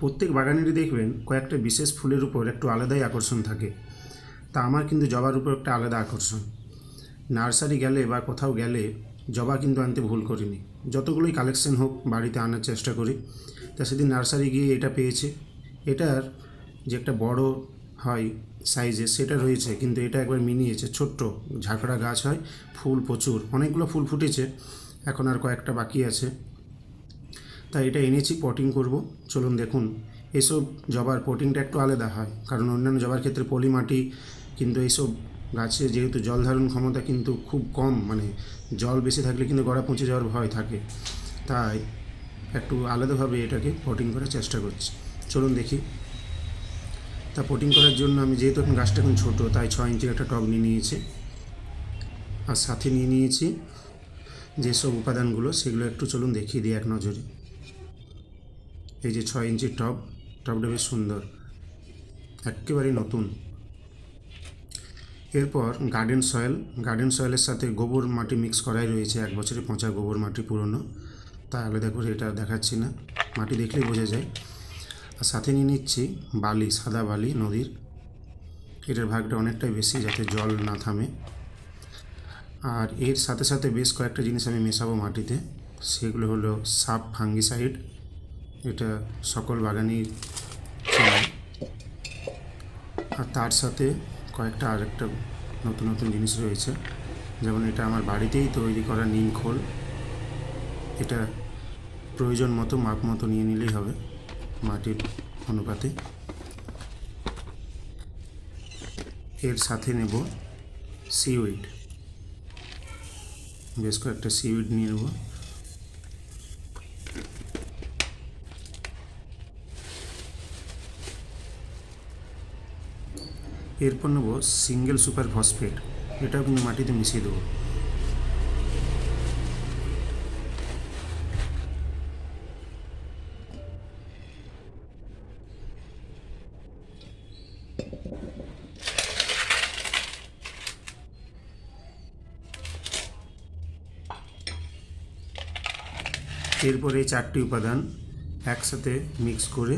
প্রত্যেক বাগানেরই দেখবেন কয়েকটা বিশেষ ফুলের উপর একটু আলাদাই আকর্ষণ থাকে। তা আমার কিন্তু জবার উপর একটা আলাদা আকর্ষণ। নার্সারি গেলে বা কোথাও গেলে জবা কিন্তু আনতে ভুল করিনি। যতগুলোই কালেকশন হোক বাড়িতে আনার চেষ্টা করি, তা সেদিন নার্সারি গিয়ে এটা পেয়েছে। এটার যে একটা বড় হয় সাইজে সেটা রয়েছে, কিন্তু এটা একবার মিনিয়েছে, ছোট্ট ঝাঁকড়া গাছ হয়, ফুল প্রচুর। অনেকগুলো ফুল ফুটেছে, এখন আর কয়েকটা বাকি আছে। তাই এটা এনেছি পটিং করব। চলুন দেখুন, এসব জবার পটিংটা একটু আলাদা হয়, কারণ অন্যান্য জবার ক্ষেত্রে পলি মাটি কিন্তু এইসব গাছে যেহেতু জল ধারণ ক্ষমতা কিন্তু খুব কম মানে জল বেশি থাকলে কিন্তু গড়া পচে যাওয়ার ভয় থাকে। তাই একটু আলাদাভাবে এটাকে পটিং করার চেষ্টা করছি। চলুন দেখি। তা পটিং করার জন্য আমি যেহেতু এখন গাছটা এখন ছোটো, তাই ছ ইঞ্চির একটা টব নিয়ে নিয়েছি। আর সাথে নিয়ে নিয়েছি যেসব উপাদানগুলো, সেগুলো একটু চলুন দেখিয়ে দিই এক নজরে। এই যে ছয় ইঞ্চি টব টবটা বেশ সুন্দর, একেবারেই নতুন। এরপর গার্ডেন সয়েল গার্ডেন সয়েলের সাথে গোবর মাটি মিক্স করাই রয়েছে, এক বছরে পচা গোবর মাটি পুরনো। আলাদা করে এটা দেখাচ্ছি না, মাটি দেখলেই বোঝা যায়। আর সাথে নিয়ে নিচ্ছি বালি, সাদা বালি নদীর। এটার ভাগটা অনেকটাই বেশি যাতে জল না থামে। আর এর সাথে সাথে বেশ কয়েকটা জিনিস আমি মেশাবো মাটিতে, সেগুলো হলো সাপ, ফাঙ্গিসাইড এটা সকল বাগানই চেনে আর তার সাথে কয়েকটা আরেকটা নতুন নতুন জিনিস রয়েছে। যেমন এটা আমার বাড়িতেই তৈরি করা নিম খোল। এটা প্রয়োজন মতো মাপ মতো নিয়ে নিলেই হবে মাটির অনুপাতে। এর সাথে নেব সিউইড বেশ কয়েকটা সিউইড নিয়ে নেব। এরপর নেব সিঙ্গেল সুপার ফসফেট এটাও কিন্তু মাটিতে মিশিয়ে দেবো। এরপর এই চারটি উপাদান একসাথে মিক্স করে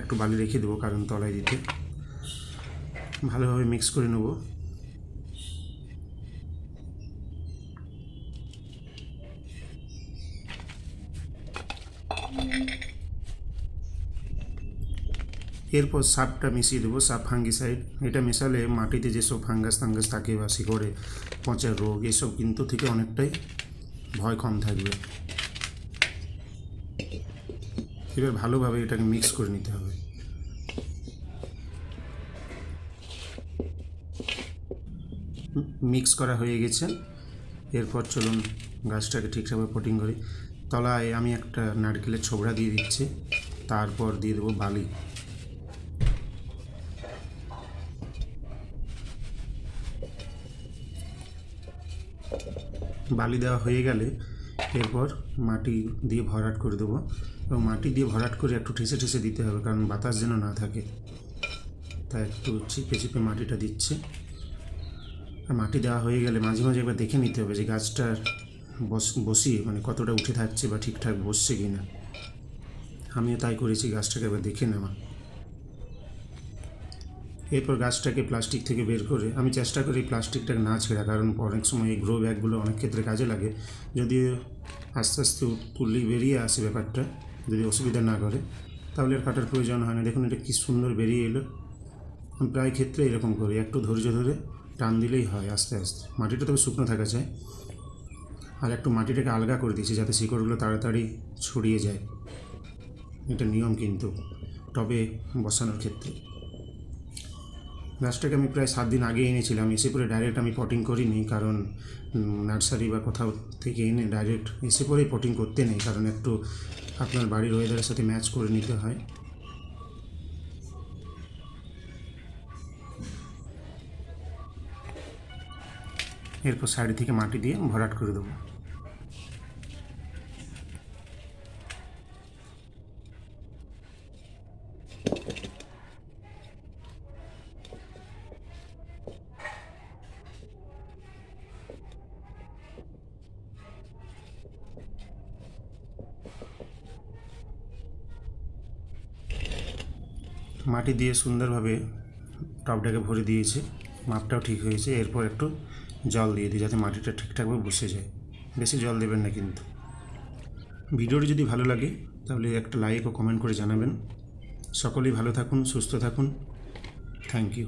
একটু বালি রেখে দেবো কারণ তলায় দিতে। ভালোভাবে মিক্স করে নেব। এরপর সাপটা মিশিয়ে দেবো, সাপ ফাঙ্গিসাইড এটা মেশালে মাটিতে যেসব ফাঙ্গাস টাঙ্গাস থাকে বা শিকড়ে পচার রোগ, এসব কিন্তু থেকে অনেকটাই ভয় কম থাকবে। এবার ভালোভাবে এটাকে মিক্স করে নিতে হবে। মিক্স করা হয়ে গেছে। এরপর চলুন গাছটাকে ঠিকঠাকভাবে পটিং করি। তলায় আমি একটা নারকেলের ছোবড়া দিয়ে দিচ্ছি। তারপর দিয়ে দেবো বালি। বালি দেওয়া হয়ে গেলে এরপর মাটি দিয়ে ভরাট করে দেবো। এবং মাটি দিয়ে ভরাট করে একটু ঠেসে ঠেসে দিতে হবে, কারণ বাতাস যেন না থাকে। তাই একটু চিপে চিপে মাটিটা দিচ্ছে। মাটি দেওয়া হয়ে গেলে মাঝে মাঝে একবার দেখে নিতে হবে যে গাছটার বস, বসিয়ে মানে কতটা উঠে থাকছে বা ঠিকঠাক বসছে কি না আমিও তাই করেছি, গাছটাকে একবার দেখে নেওয়া। এরপর গাছটাকে প্লাস্টিক থেকে বের করে, আমি চেষ্টা করি প্লাস্টিকটাকে না ছেঁড়া, কারণ অনেক সময় এই গ্রো ব্যাগগুলো অনেক ক্ষেত্রে কাজে লাগে। যদি আস্তে আস্তে তুললেই বেরিয়ে আসে ব্যাপারটা, যদি অসুবিধা না করে। তাহলে আর কাটার প্রয়োজন হয় না। দেখুন এটা কী সুন্দর বেরিয়ে এলো। আমি প্রায় ক্ষেত্রে এরকম করি, একটু ধৈর্য ধরে টান দিলেই হয় আস্তে আস্তে। মাটিটা তবে শুকনো থাকা চাই। আর একটু মাটিটাকে আলগা করে দিয়েছি যাতে শিকড়গুলো তাড়াতাড়ি ছড়িয়ে যায়। এটা নিয়ম কিন্তু টবে বসানোর ক্ষেত্রে। গাছটাকে আমি প্রায় সাত দিন আগে এনেছিলাম। এসে পরে ডাইরেক্ট আমি পটিং করিনি, কারণ নার্সারি বা কোথাও থেকে এনে ডাইরেক্ট এসে পরেই পটিং করতে নেই, কারণ একটু আপনার বাড়ির ওয়েদারের সাথে ম্যাচ করে নিতে হয়। এরপর সাইড থেকে মাটি দিয়ে ভরাট করে দেবো। মাটি দিয়ে সুন্দরভাবে টপটাকে ভরে দিয়েছে। মাপটাও ঠিক হয়েছে। এরপর একটু জল দিয়ে দিই যাতে মাটিটা ঠিকঠাকভাবে বসে যায়। বেশি জল দেবেন না কিন্তু। ভিডিওটি যদি ভালো লাগে, তাহলে একটা লাইক ও কমেন্ট করে জানাবেন। সকলেই ভালো থাকুন, সুস্থ থাকুন। Thank you